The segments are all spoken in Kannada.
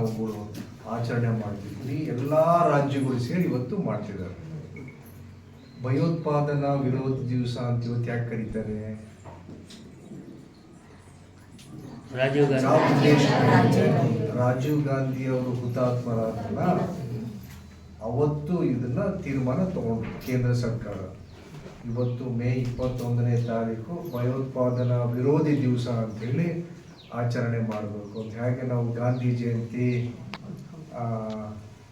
ನಾವುಗಳು ಆಚರಣೆ ಮಾಡ್ತಿದ್ವಿ ಎಲ್ಲ ರಾಜ್ಯಗಳು ಸೇರಿ ಇವತ್ತು ಮಾಡ್ತಿದ್ದಾರೆ. ಭಯೋತ್ಪಾದನಾ ವಿರೋಧ ದಿವಸ ಅಂತ ಇವತ್ತು ಯಾಕೆ ಕರೀತಾರೆ? ರಾಜೀವ್ ಗಾಂಧಿ. ಅವರು ಹುತಾತ್ಮರಾದ್ರಲ್ಲ ಅವತ್ತು ಇದನ್ನ ತೀರ್ಮಾನ ತಗೊಂಡ್ರು ಕೇಂದ್ರ ಸರ್ಕಾರ. ಇವತ್ತು ಮೇ ಇಪ್ಪತ್ತೊಂದನೇ ತಾರೀಕು ಭಯೋತ್ಪಾದನಾ ವಿರೋಧಿ ದಿವಸ ಅಂತೇಳಿ ಆಚರಣೆ ಮಾಡಬೇಕು ಹಾಗೆ ನಾವು ಗಾಂಧಿ ಜಯಂತಿ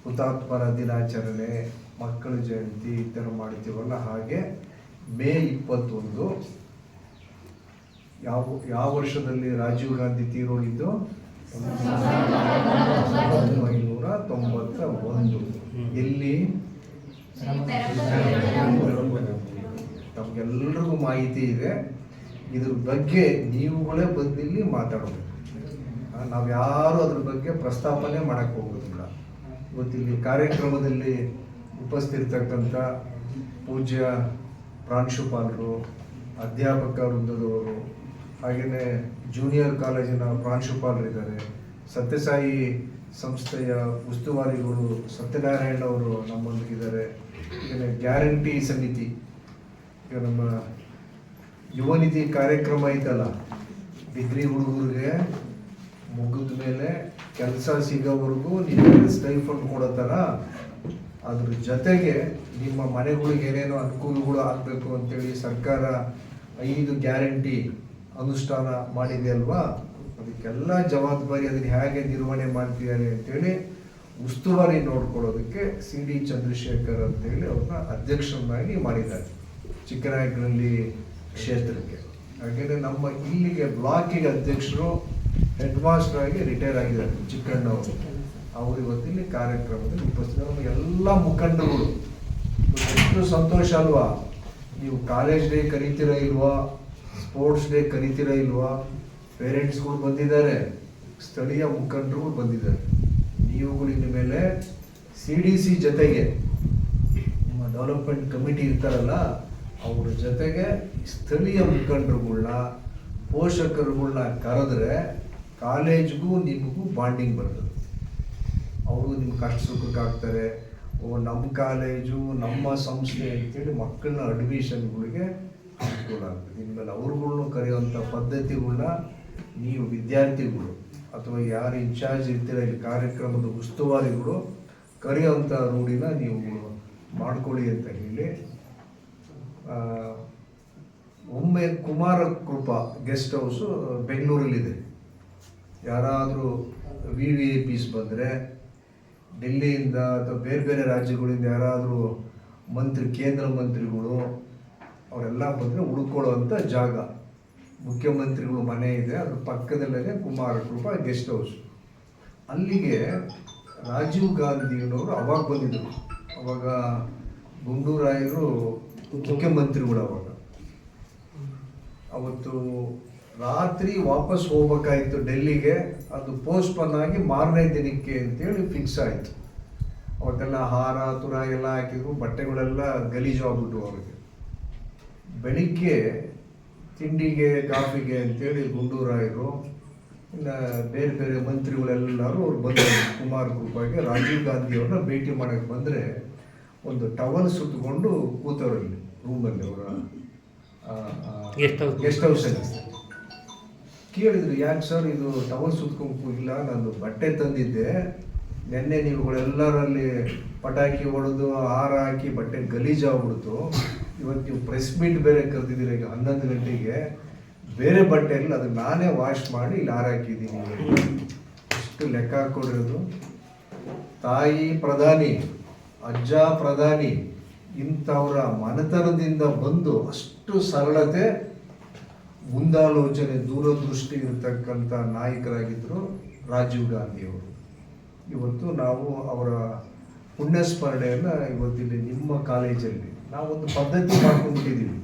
ಹುತಾತ್ಮರ ದಿನಾಚರಣೆ, ಮಕ್ಕಳ ಜಯಂತಿ ಈ ಥರ ಮಾಡ್ತೀವಲ್ಲ, ಹಾಗೆ ಮೇ ಇಪ್ಪತ್ತೊಂದು, ಯಾವ ಯಾವ ವರ್ಷದಲ್ಲಿ ರಾಜೀವ್ ಗಾಂಧಿ ತೀರೋಳಿದ್ದು? ಸಾವಿರದ ಐನೂರ ತೊಂಬತ್ತ ಒಂದು ಎಲ್ಲಿ? ನಮ್ಗೆಲ್ರಿಗೂ ಮಾಹಿತಿ ಇದೆ. ಇದ್ರ ಬಗ್ಗೆ ನೀವುಗಳೇ ಬಂದಿಲ್ಲಿ ಮಾತಾಡೋದು ನಾವು ಯಾರು ಅದ್ರ ಬಗ್ಗೆ ಪ್ರಸ್ತಾಪನೆ ಮಾಡಕ್ ಹೋಗೋದಿಲ್ಲ. ಇವತ್ತಿಲ್ಲಿ ಕಾರ್ಯಕ್ರಮದಲ್ಲಿ ಉಪಸ್ಥಿರ್ತಕ್ಕಂಥ ಪೂಜ್ಯ ಪ್ರಾಂಶುಪಾಲರು, ಅಧ್ಯಾಪಕ ವೃಂದದವರು ಹಾಗೆಯೇ ಜೂನಿಯರ್ ಕಾಲೇಜಿನ ಪ್ರಾಂಶುಪಾಲರಿದ್ದಾರೆ. ಸತ್ಯಸಾಯಿ ಸಂಸ್ಥೆಯ ಉಸ್ತುವಾರಿಗಳು ಸತ್ಯನಾರಾಯಣ ಅವರು ನಮ್ಮೊಂದಿಗಿದ್ದಾರೆ. ಹಾಗೆಯೇ ಗ್ಯಾರಂಟಿ ಸಮಿತಿ. ಈಗ ನಮ್ಮ ಯುವ ನಿಧಿ ಕಾರ್ಯಕ್ರಮ ಐತಲ್ಲ? ಡಿಗ್ರಿ ಹುಡುಗರಿಗೆ ಮುಗಿದ ಮೇಲೆ ಕೆಲಸ ಸಿಗೋವರೆಗೂ ನಿಮಗೆ ಸ್ಟೈಫಂಡ್ ಕೊಡೋತರ ಅದ್ರ ಜೊತೆಗೆ ನಿಮ್ಮ ಮನೆಗಳಿಗೆ ಏನೇನು ಅನುಕೂಲಗಳು ಆಗಬೇಕು ಅಂತೇಳಿ ಸರ್ಕಾರ ಐದು ಗ್ಯಾರಂಟಿ ಅನುಷ್ಠಾನ ಮಾಡಿದೆ ಅಲ್ವಾ? ಅದಕ್ಕೆಲ್ಲ ಜವಾಬ್ದಾರಿ ಅದನ್ನು ಹೇಗೆ ನಿರ್ವಹಣೆ ಮಾಡ್ತಿದ್ದಾರೆ ಅಂತೇಳಿ ಉಸ್ತುವಾರಿ ನೋಡ್ಕೊಳ್ಳೋದಕ್ಕೆ ಸಿ ಡಿ ಚಂದ್ರಶೇಖರ್ ಅಂತೇಳಿ ಅವ್ರನ್ನ ಅಧ್ಯಕ್ಷರನ್ನಾಗಿ ಮಾಡಿದ್ದಾರೆ. ಚಿಕ್ಕನಾಯಕನಹಳ್ಳಿ ಕ್ಷೇತ್ರಕ್ಕೆ. ಯಾಕೆಂದರೆ ನಮ್ಮ ಇಲ್ಲಿಗೆ ಬ್ಲಾಕಿಗೆ ಅಧ್ಯಕ್ಷರು ಹೆಡ್ ಮಾಸ್ಟರ್ ಆಗಿ ರಿಟೈರ್ ಆಗಿದ್ದಾರೆ ಚಿಕ್ಕಣ್ಣವರು ಅವರು. ಇವತ್ತಿಲ್ಲಿ ಕಾರ್ಯಕ್ರಮದಲ್ಲಿ ಉಪಸ್ಥಿತ ಎಲ್ಲ ಮುಖಂಡರುಗಳು. ಎಷ್ಟು ಸಂತೋಷ ಅಲ್ವಾ? ನೀವು ಕಾಲೇಜ್ ಡೇ ಕರಿತೀರಾ ಇಲ್ವಾ? ಸ್ಪೋರ್ಟ್ಸ್ ಡೇ ಕರಿತೀರಾ ಇಲ್ವಾ? ಪೇರೆಂಟ್ಸ್ಗಳು ಬಂದಿದ್ದಾರೆ, ಸ್ಥಳೀಯ ಮುಖಂಡರುಗಳು ಬಂದಿದ್ದಾರೆ. ನೀವುಗಳು ಇನ್ನು ಮೇಲೆ ಸಿ ಡಿ ಸಿ ಜೊತೆಗೆ ನಿಮ್ಮ ಡೆವಲಪ್ಮೆಂಟ್ ಕಮಿಟಿ ಇರ್ತಾರಲ್ಲ ಅವ್ರ ಜೊತೆಗೆ ಸ್ಥಳೀಯ ಮುಖಂಡರುಗಳನ್ನ ಪೋಷಕರುಗಳನ್ನ ಕರೆದ್ರೆ ಕಾಲೇಜ್ಗೂ ನಿಮಗೂ ಬಾಂಡಿಂಗ್ ಬರ್ತದೆ. ಅವರು ನಿಮ್ಮ ಕಷ್ಟ ಸುಖಕ್ಕಾಗ್ತಾರೆ ಓ, ನಮ್ಮ ಕಾಲೇಜು, ನಮ್ಮ ಸಂಸ್ಥೆ ಅಂತೇಳಿ ಮಕ್ಕಳನ್ನ ಅಡ್ಮಿಷನ್ಗಳಿಗೆ ಅನುಕೂಲ ಆಗ್ತದೆ. ಇನ್ಮೇಲೆ ಅವ್ರುಗಳ್ನು ಕರೆಯುವಂಥ ಪದ್ಧತಿಗಳನ್ನ ನೀವು ವಿದ್ಯಾರ್ಥಿಗಳು ಅಥವಾ ಯಾರು ಇನ್ಚಾರ್ಜ್ ಇರ್ತೀರ, ಇಲ್ಲಿ ಕಾರ್ಯಕ್ರಮದ ಉಸ್ತುವಾರಿಗಳು ಕರೆಯುವಂಥ ರೂಢಿನ ನೀವು ಮಾಡ್ಕೊಳ್ಳಿ ಅಂತ ಹೇಳಿ ಒಮ್ಮೆ ಕುಮಾರ ಕೃಪಾ ಗೆಸ್ಟ್ ಹೌಸು ಬೆಂಗಳೂರಲ್ಲಿದೆ. ಯಾರಾದರೂ ವಿ ವಿ ಎ ಪಿಸ್ ಬಂದರೆ ಡೆಲ್ಲಿಯಿಂದ ಅಥವಾ ಬೇರೆ ಬೇರೆ ರಾಜ್ಯಗಳಿಂದ ಯಾರಾದರೂ ಮಂತ್ರಿ, ಕೇಂದ್ರ ಮಂತ್ರಿಗಳು ಅವರೆಲ್ಲ ಬಂದರೆ ಉಳ್ಕೊಳ್ಳೋವಂಥ ಜಾಗ. ಮುಖ್ಯಮಂತ್ರಿಗಳು ಮನೆ ಇದೆ ಅದ್ರ ಪಕ್ಕದಲ್ಲೇ ಕುಮಾರ ಕೃಪಾ ಗೆಸ್ಟ್ ಹೌಸ್. ಅಲ್ಲಿಗೆ ರಾಜೀವ್ ಗಾಂಧಿಯವರು ಅವಾಗ ಬಂದಿದ್ದರು ಅವಾಗ ಗುಂಡೂರಾಯರು ಮುಖ್ಯಮಂತ್ರಿಗಳು ಅವಾಗ ಅವತ್ತು ರಾತ್ರಿ ವಾಪಸ್ ಹೋಗ್ಬೇಕಾಯ್ತು ಡೆಲ್ಲಿಗೆ, ಅದು ಪೋಸ್ಟ್ಪೋನ್ ಆಗಿ ಮಾರನೇ ದಿನಕ್ಕೆ ಅಂತೇಳಿ ಫಿಕ್ಸ್ ಆಯಿತು. ಅವತ್ತೆಲ್ಲ ಹಾರ, ತುರ ಎಲ್ಲ ಹಾಕಿದ್ರು, ಬಟ್ಟೆಗಳೆಲ್ಲ ಗಲೀಜು ಆಗ್ಬಿಟ್ಟು ಅವ್ರಿಗೆ. ಬೆಳಿಗ್ಗೆ ತಿಂಡಿಗೆ, ಕಾಫಿಗೆ ಅಂತೇಳಿ ಗುಂಡೂರಾಯರು ಇಲ್ಲ ಬೇರೆ ಬೇರೆ ಮಂತ್ರಿಗಳೆಲ್ಲರೂ ಅವ್ರು ಬಂದರು, ಕುಮಾರ್ ಕೃಪಾಗೆ. ರಾಜೀವ್ ಗಾಂಧಿಯವ್ರನ್ನ ಭೇಟಿ ಮಾಡೋಕ್ಕೆ ಬಂದರೆ ಒಂದು ಟವಲ್ ಸುತ್ತಕೊಂಡು ಕೂತವ್ರಲ್ಲಿ. ರೂಮಲ್ಲಿ ಅವರ. ಗೆಸ್ಟ್ ಹೌಸಲ್ಲಿ ಕೇಳಿದ್ರು ಯಾಕೆ ಸರ್ ಇದು ಟವಲ್ ಸುತ್ಕೊಂಡು ಇಲ್ಲ ನಾನು ಬಟ್ಟೆ ತಂದಿದ್ದೆ. ನಿನ್ನೆ ನೀವುಗಳೆಲ್ಲರಲ್ಲಿ ಪಟಾಕಿ ಹೊಡೆದು ಹಾರ ಹಾಕಿ ಬಟ್ಟೆ ಗಲೀಜಾಗ್ಬಿಡ್ತು ಇವತ್ತು ನೀವು ಪ್ರೆಸ್ ಮೀಟ್ ಬೇರೆ ಕರೆದಿದ್ದೀರ ಈಗ ಹನ್ನೊಂದು ಗಂಟೆಗೆ. ಬೇರೆ ಬಟ್ಟೆಯಲ್ಲಿ ಅದು ನಾನೇ ವಾಶ್ ಮಾಡಿ ಇಲ್ಲಿ ಹಾರ ಹಾಕಿದ್ದೀನಿ. ಎಷ್ಟು ಲೆಕ್ಕ ಹಾಕೊಂಡಿರೋದು ತಾಯಿ ಪ್ರಧಾನಿ ಅಜ್ಜ ಪ್ರಧಾನಿ ಇಂಥವರ ಮನೆತನದಿಂದ ಬಂದು ಅಷ್ಟು ಸರಳತೆ, ಮುಂದಾಲೋಚನೆ, ದೂರದೃಷ್ಟಿ ಇರತಕ್ಕಂಥ ನಾಯಕರಾಗಿದ್ದರು ರಾಜೀವ್ ಗಾಂಧಿಯವರು. ಇವತ್ತು ನಾವು ಅವರ ಪುಣ್ಯಸ್ಮರಣೆಯನ್ನು ಇವತ್ತಿಲ್ಲಿ ನಿಮ್ಮ ಕಾಲೇಜಲ್ಲಿ ನಾವೊಂದು ಪದ್ಧತಿ ಮಾಡ್ಕೊಂಡ್ಬಿಟ್ಟಿದ್ದೀವಿ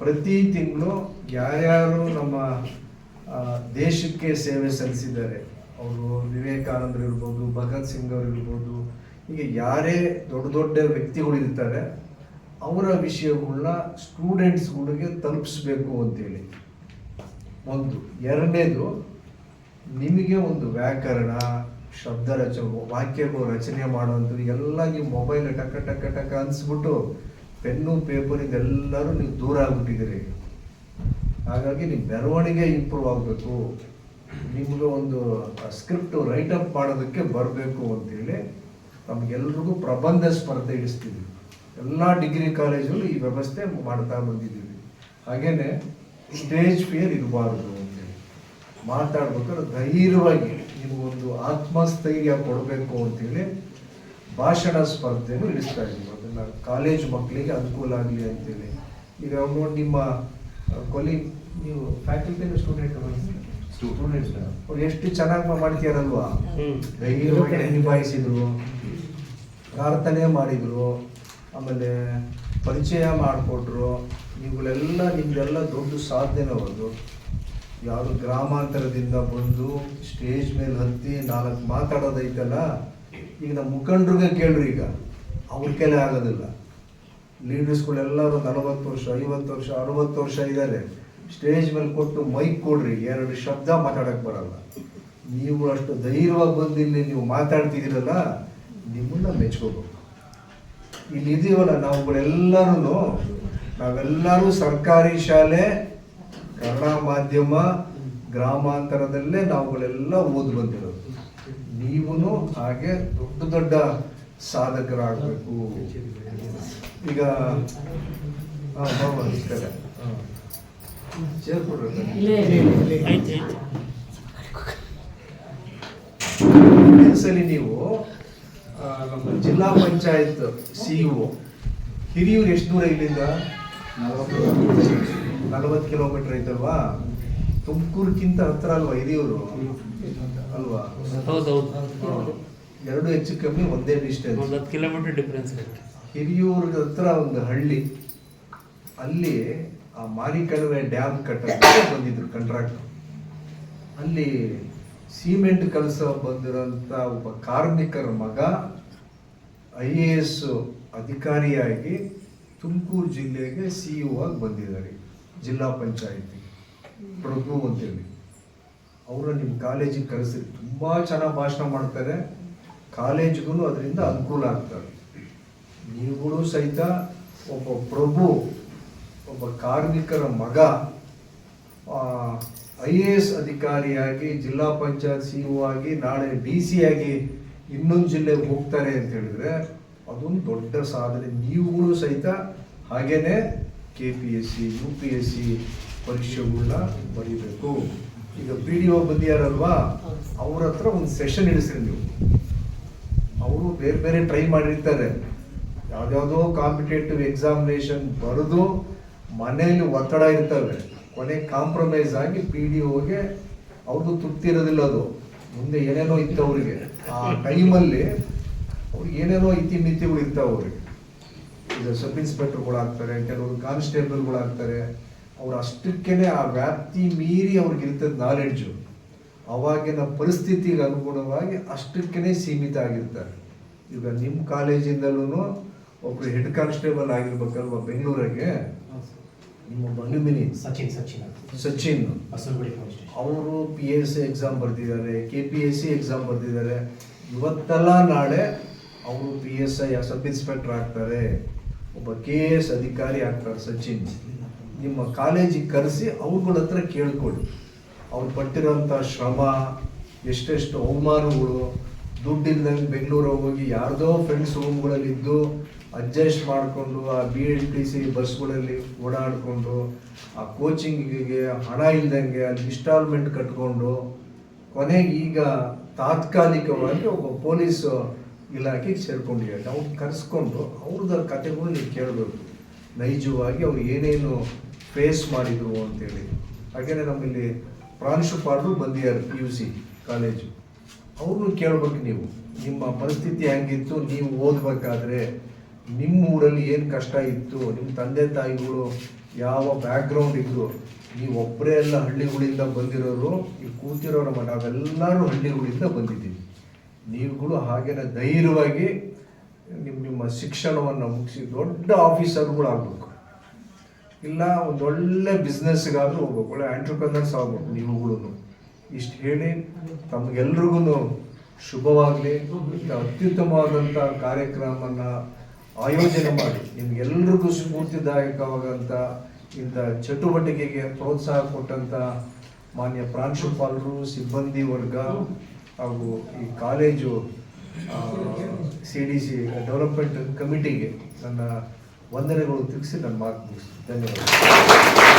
ಪ್ರತಿ ತಿಂಗಳು ಯಾರ್ಯಾರು ನಮ್ಮ ದೇಶಕ್ಕೆ ಸೇವೆ ಸಲ್ಲಿಸಿದ್ದಾರೆ, ಅವರು ವಿವೇಕಾನಂದರು ಇರ್ಬೋದು, ಭಗತ್ ಸಿಂಗ್ ಅವರು ಇರ್ಬೋದು ಹೀಗೆ ಯಾರೇ ದೊಡ್ಡ ದೊಡ್ಡ ವ್ಯಕ್ತಿಗಳು ಇರ್ತಾರೆ, ಅವರ ವಿಷಯಗಳನ್ನ ಸ್ಟೂಡೆಂಟ್ಸ್ಗಳಿಗೆ ತಲುಪಿಸ್ಬೇಕು ಅಂತೇಳಿ. ಒಂದು. ಎರಡನೇದು, ನಿಮಗೆ ಒಂದು ವ್ಯಾಕರಣ ಶಬ್ದ ರಚ ವಾಕ್ಯಗಳು ರಚನೆ ಮಾಡುವಂಥದ್ದು ಎಲ್ಲ ನೀವು ಮೊಬೈಲ್ ಟಕ ಟಕ ಟಕ ಅನಿಸ್ಬಿಟ್ಟು ಪೆನ್ನು, ಪೇಪರ್ ಇದೆಲ್ಲರೂ ನೀವು ದೂರ ಆಗ್ಬಿಟ್ಟಿದ್ದೀರಿ. ಹಾಗಾಗಿ ನಿಮ್ಮ ಮೆರವಣಿಗೆ ಇಂಪ್ರೂವ್ ಆಗಬೇಕು. ನಿಮಗೆ ಒಂದು ಸ್ಕ್ರಿಪ್ಟ್ ರೈಟ್ ಅಪ್ ಮಾಡೋದಕ್ಕೆ ಬರಬೇಕು ಅಂತೇಳಿ ನಮಗೆಲ್ರಿಗೂ ಪ್ರಬಂಧ ಸ್ಪರ್ಧೆ ಇಡಿಸ್ತೀವಿ. ಎಲ್ಲ ಡಿಗ್ರಿ ಕಾಲೇಜಲ್ಲೂ ಈ ವ್ಯವಸ್ಥೆ ಮಾಡ್ತಾ ಬಂದಿದ್ದೀವಿ. ಹಾಗೇನೆ ಸ್ಟೇಜ್ ಫಿಯರ್ ಇರಬಾರ್ದು ಅಂತೇಳಿ ಮಾತಾಡ್ಬೇಕಾದ್ರೆ ಧೈರ್ಯವಾಗಿ ನಿಮಗೊಂದು ಆತ್ಮಸ್ಥೈರ್ಯ ಕೊಡಬೇಕು ಅಂತೇಳಿ ಭಾಷಣ ಸ್ಪರ್ಧೆನೂ ಇಡಿಸ್ತಾ ಇದ್ದೀವಿ. ಅದನ್ನು ಕಾಲೇಜ್ ಮಕ್ಕಳಿಗೆ ಅನುಕೂಲ ಆಗಲಿ ಅಂತೇಳಿ ಈಗ ನೋಡಿ ನಿಮ್ಮ ಕೊಲಿ, ನೀವು ಫ್ಯಾಕಲ್ಟಿ ಸ್ಟೂಡೆಂಟ್ ಅವ್ರು ಎಷ್ಟು ಚೆನ್ನಾಗಿ ಮಾಡ್ತೀರಲ್ವಾ. ಧೈರ್ಯವಾಗಿ ನಿಭಾಯಿಸಿದ್ರು. ಪ್ರಾರ್ಥನೆ ಮಾಡಿದ್ರು. ಆಮೇಲೆ ಪರಿಚಯ ಮಾಡಿಕೊಟ್ರು. ಇವುಗಳೆಲ್ಲ ನಿಮ್ದೆಲ್ಲ ದೊಡ್ಡ ಸಾಧನೆ ಅವ್ರದ್ದು. ಯಾರು ಗ್ರಾಮಾಂತರದಿಂದ ಬಂದು ಸ್ಟೇಜ್ ಮೇಲೆ ಹತ್ತಿ ನಾಲ್ಕು ಮಾತಾಡೋದೈತಲ್ಲ ಈಗ ನಮ್ಮ ಮುಖಂಡ್ರಿಗೆ ಕೇಳ್ರಿ ಈಗ. ಅವ್ರ ಕೈಲೇ ಆಗೋದಿಲ್ಲ. ಲೀಡರ್ಸ್ಗಳೆಲ್ಲರೂ ನಲವತ್ತು ವರ್ಷ ಐವತ್ತು ವರ್ಷ ಅರವತ್ತು ವರ್ಷ ಇದ್ದಾರೆ. ಸ್ಟೇಜ್ ಮೇಲೆ ಕೊಟ್ಟು ಮೈಕ್ ಕೊಡ್ರಿ ಎರಡು ಶಬ್ದ ಮಾತಾಡಕ್ ಬರಲ್ಲ. ನೀವು ಅಷ್ಟು ಧೈರ್ಯವಾಗಿ ಬಂದು ಇಲ್ಲಿ ನೀವು ಮಾತಾಡ್ತಿದ್ದೀರಲ್ಲ ನಿಮ್ಮನ್ನ ಮೆಚ್ಕೋಬೇಕು. ಇಲ್ಲಿ ಇದೀವಲ್ಲ ನಾವುಗಳೆಲ್ಲರೂ ನಾವೆಲ್ಲರೂ ಸರ್ಕಾರಿ ಶಾಲೆ ಕನ್ನಡ ಮಾಧ್ಯಮ ಗ್ರಾಮಾಂತರದಲ್ಲೇ ನಾವುಗಳೆಲ್ಲ ಓದ್ ಬಂದಿರೋದು. ನೀವು ಹಾಗೆ ದೊಡ್ಡ ದೊಡ್ಡ ಸಾಧಕರಾಗಬೇಕು. ಈಗ ಹಾ, ಸಲಿ ನೀವು ನಮ್ಮ ಜಿಲ್ಲಾ ಪಂಚಾಯತ್ ಸಿಇಒ ಹಿರಿಯೂರು ಎಷ್ಟು ದೂರ ಇಲ್ಲಿಂದ? ನಲವತ್ತು ಕಿಲೋಮೀಟರ್ ಐತಲ್ವಾ? ತುಮಕೂರ್ಗಿಂತ ಹತ್ರ ಅಲ್ವಾ ಹಿರಿಯೂರು? ಅಲ್ವಾ? ಎರಡು ಹೆಚ್ಚು ಕಮ್ಮಿ ಒಂದೇ ಒಂದು ಡಿಸ್ಟೆನ್ಸ್ ಹತ್ತು ಕಿಲೋಮೀಟರ್ ಡಿಫ್ರೆನ್ಸ್ ಇರುತ್ತೆ. ಹಿರಿಯೂರ್ ಹತ್ರ ಒಂದು ಹಳ್ಳಿ. ಅಲ್ಲಿ ಆ ಮಾರಿಕಣಿವೆ ಡ್ಯಾಮ್ ಕಟ್ಟಕ್ಕೆ ಬಂದಿದ್ರು ಕಂಟ್ರಾಕ್ಟ್ ಅಲ್ಲಿ ಸಿಮೆಂಟ್ ಕಲಸ ಬಂದಿರೋಂಥ ಒಬ್ಬ ಕಾರ್ಮಿಕರ ಮಗ ಐ ಎ ಎಸ್ ಅಧಿಕಾರಿಯಾಗಿ ತುಮಕೂರು ಜಿಲ್ಲೆಗೆ ಸಿ ಇ ಆಗಿ ಬಂದಿದ್ದಾರೆ, ಜಿಲ್ಲಾ ಪಂಚಾಯತಿ ಪ್ರಭು ಅಂತೇಳಿ. ಅವರ ನಿಮ್ಮ ಕಾಲೇಜಿಗೆ ಕರೆಸಿರಿ ತುಂಬ ಚೆನ್ನಾಗಿ ಭಾಷಣ ಮಾಡ್ತಾರೆ ಕಾಲೇಜಿಗೂ ಅದರಿಂದ ಅನುಕೂಲ ಆಗ್ತಾರೆ ನೀವುಗಳು ಸಹಿತ ಒಬ್ಬ ಪ್ರಭು ಒಬ್ಬ ಕಾರ್ಮಿಕರ ಮಗ ಐ ಎ ಎಸ್ ಅಧಿಕಾರಿಯಾಗಿ ಜಿಲ್ಲಾ ಪಂಚಾಯತ್ ಸಿ ಆಗಿ ನಾಳೆ ಡಿ ಸಿ ಆಗಿ ಇನ್ನೊಂದು ಜಿಲ್ಲೆಗೆ ಹೋಗ್ತಾರೆ ಅಂತ ಹೇಳಿದ್ರೆ ಅದೊಂದು ದೊಡ್ಡ ಸಾಧನೆ. ನೀವುಗಳು ಸಹಿತ ಹಾಗೇನೆ K P S C U P S C ಪರೀಕ್ಷೆಗಳನ್ನ ಬರೀಬೇಕು. ಈಗ ಪಿ ಡಿ ಒ ಬಂದಿಯಾರಲ್ವಾ ಅವ್ರ ಹತ್ರ ಒಂದು ಸೆಷನ್ ಇಡಿಸ್ರಿ ನೀವು. ಅವರು ಬೇರೆ ಬೇರೆ ಟ್ರೈ ಮಾಡಿರ್ತಾರೆ. ಯಾವ್ದಾವುದೋ ಕಾಂಪಿಟೇಟಿವ್ ಎಕ್ಸಾಮಿನೇಷನ್ ಬರೆದು ಮನೆಯಲ್ಲಿ ಒತ್ತಡ ಇರ್ತವೆ. ಕೊನೆ ಕಾಂಪ್ರಮೈಸ್ ಆಗಿ ಪಿ ಡಿ ಓಗೆ ಅವ್ರದ್ದು ತೃಪ್ತಿ ಇರೋದಿಲ್ಲ ಅದು. ಮುಂದೆ ಏನೇನೋ ಇತ್ತು ಅವರಿಗೆ. ಆ ಟೈಮಲ್ಲಿ ಅವ್ರಿಗೆ ಏನೇನೋ ಇತಿಮಿತಿಗಳು ಇರ್ತಾವೆ ಅವ್ರಿಗೆ. ಈಗ ಸಬ್ ಇನ್ಸ್ಪೆಕ್ಟರ್ಗಳು ಆಗ್ತಾರೆ, ಕೆಲವರು ಕಾನ್ಸ್ಟೇಬಲ್ಗಳು ಆಗ್ತಾರೆ. ಅವ್ರು ಅಷ್ಟಕ್ಕೇನೆ ಆ ವ್ಯಾಪ್ತಿ ಮೀರಿ ಅವ್ರಿಗೆ ಇರ್ತದೆ ನಾಲೆಡ್ಜು ಅವಾಗಿನ ಪರಿಸ್ಥಿತಿಗೆ ಅನುಗುಣವಾಗಿ ಅಷ್ಟಕ್ಕೇ ಸೀಮಿತ ಆಗಿರ್ತಾರೆ. ಈಗ ನಿಮ್ಮ ಕಾಲೇಜಿಂದಲೂ ಒಬ್ಬರು ಹೆಡ್ ಕಾನ್ಸ್ಟೇಬಲ್ ಆಗಿರ್ಬೇಕಲ್ವ ಬೆಂಗಳೂರಿಗೆ ಸಚಿನ್ ಸಚಿನ್ ಸಚಿನ್. ಅವರು ಪಿ ಎಸ್ ಸಿ ಎಕ್ಸಾಮ್ ಬರ್ದಿದ್ದಾರೆ K P S C exam ಬರ್ದಿದ್ದಾರೆ. ಇವತ್ತೆಲ್ಲ ನಾಳೆ ಅವರು P S I sub inspector ಆಗ್ತಾರೆ. ಒಬ್ಬ ಕೆ ಎಸ್ ಅಧಿಕಾರಿ ಆಗ್ತಾರೆ ಸಚಿನ್. ನಿಮ್ಮ ಕಾಲೇಜಿಗೆ ಕರೆಸಿ ಅವ್ರುಗಳ ಹತ್ರ ಕೇಳ್ಕೊಳ್ಳಿ ಅವ್ರು ಪಟ್ಟಿರೋಂಥ ಶ್ರಮ ಎಷ್ಟೆಷ್ಟು ಅವಮಾನಗಳು ದುಡ್ಡಿಲ್ದಂಗೆ ಬೆಂಗಳೂರಿಗೆ ಹೋಗಿ ಯಾರ್ದೋ ಫ್ರೆಂಡ್ಸ್ ರೂಮ್ಗಳಲ್ಲಿ ಇದ್ದು ಅಡ್ಜಸ್ಟ್ ಮಾಡಿಕೊಂಡು ಆ ಬಿ ಎಲ್ ಟಿ ಸಿ ಬಸ್ಗಳಲ್ಲಿ ಓಡಾಡಿಕೊಂಡು, ಆ ಕೋಚಿಂಗಿಗೆ ಹಣ ಇಲ್ದಂಗೆ ಅಲ್ಲಿ ಇನ್ಸ್ಟಾಲ್ಮೆಂಟ್ ಕಟ್ಕೊಂಡು, ಕೊನೆಗೆ ಈಗ ತಾತ್ಕಾಲಿಕವಾಗಿ ಒಬ್ಬ ಪೊಲೀಸ್ ಇಲಾಖೆಗೆ ಸೇರ್ಕೊಂಡಿದ್ದಾರೆ ಅವ್ರು ಕರೆಸ್ಕೊಂಡು ಅವ್ರದ್ದು ಕತೆಗಳು ನೀವು ಕೇಳಬೇಕು. ನೈಜವಾಗಿ ಅವ್ರು ಏನೇನು ಫೇಸ್ ಮಾಡಿದ್ರು ಅಂತೇಳಿ. ಹಾಗೇನೆ ನಮ್ಮಲ್ಲಿ ಪ್ರಾಂಶುಪಾಲರು ಬಂದಿದ್ದಾರೆ, ಪಿ ಯು ಸಿ ಕಾಲೇಜು. ಅವ್ರನ್ನೂ ಕೇಳ್ಬೇಕು ನೀವು. ನಿಮ್ಮ ಪರಿಸ್ಥಿತಿ ಹೆಂಗಿತ್ತು, ನೀವು ಓದಬೇಕಾದ್ರೆ ನಿಮ್ಮ ಊರಲ್ಲಿ ಏನು ಕಷ್ಟ ಇತ್ತು ನಿಮ್ಮ ತಂದೆ ತಾಯಿಗಳು ಯಾವ ಬ್ಯಾಕ್ಗ್ರೌಂಡ್ ಇದ್ರು, ನೀವು ಒಬ್ಬರೇ ಎಲ್ಲ ಹಳ್ಳಿಗಳಿಂದ ಬಂದಿರೋರು ಈ ಕೂತಿರೋರ ನಮ್ಮ ನಾವೆಲ್ಲರೂ ಹಳ್ಳಿಗಳಿಂದ ಬಂದಿದ್ದೀವಿ. ನೀವುಗಳು ಹಾಗೇನೆ ಧೈರ್ಯವಾಗಿ ನಿಮ್ಮ ನಿಮ್ಮ ಶಿಕ್ಷಣವನ್ನು ಮುಗಿಸಿ ದೊಡ್ಡ ಆಫೀಸರ್ಗಳಾಗಬೇಕು ಇಲ್ಲ, ಒಂದೊಳ್ಳೆ ಬಿಸ್ನೆಸ್ಗಾದರೂ ಹೋಗ್ಬೇಕು. ಒಳ್ಳೆ ಆಂಟ್ರಪ್ರನರ್ಸ್ ಆಗ್ಬೇಕು ನೀವುಗಳು ಇಷ್ಟು ಹೇಳಿ ತಮಗೆಲ್ರಿಗೂ ಶುಭವಾಗಲಿ. ಅತ್ಯುತ್ತಮವಾದಂಥ ಕಾರ್ಯಕ್ರಮನ ಆಯೋಜನೆ ಮಾಡಿ ನಿಮ್ಗೆಲ್ರಿಗೂ ಸ್ಫೂರ್ತಿದಾಯಕವಾದಂಥ ಇಂಥ ಚಟುವಟಿಕೆಗೆ ಪ್ರೋತ್ಸಾಹ ಕೊಟ್ಟಂಥ ಮಾನ್ಯ ಪ್ರಾಂಶುಪಾಲರು, ಸಿಬ್ಬಂದಿ ವರ್ಗ ಹಾಗೂ ಈ college C D C development ಕಮಿಟಿಗೆ ನನ್ನ ವಂದನೆಗಳು ತಿಳಿಸಿ ನನ್ನ ಮಾತು ಮುಗಿಸ್ತೀನಿ. ಧನ್ಯವಾದ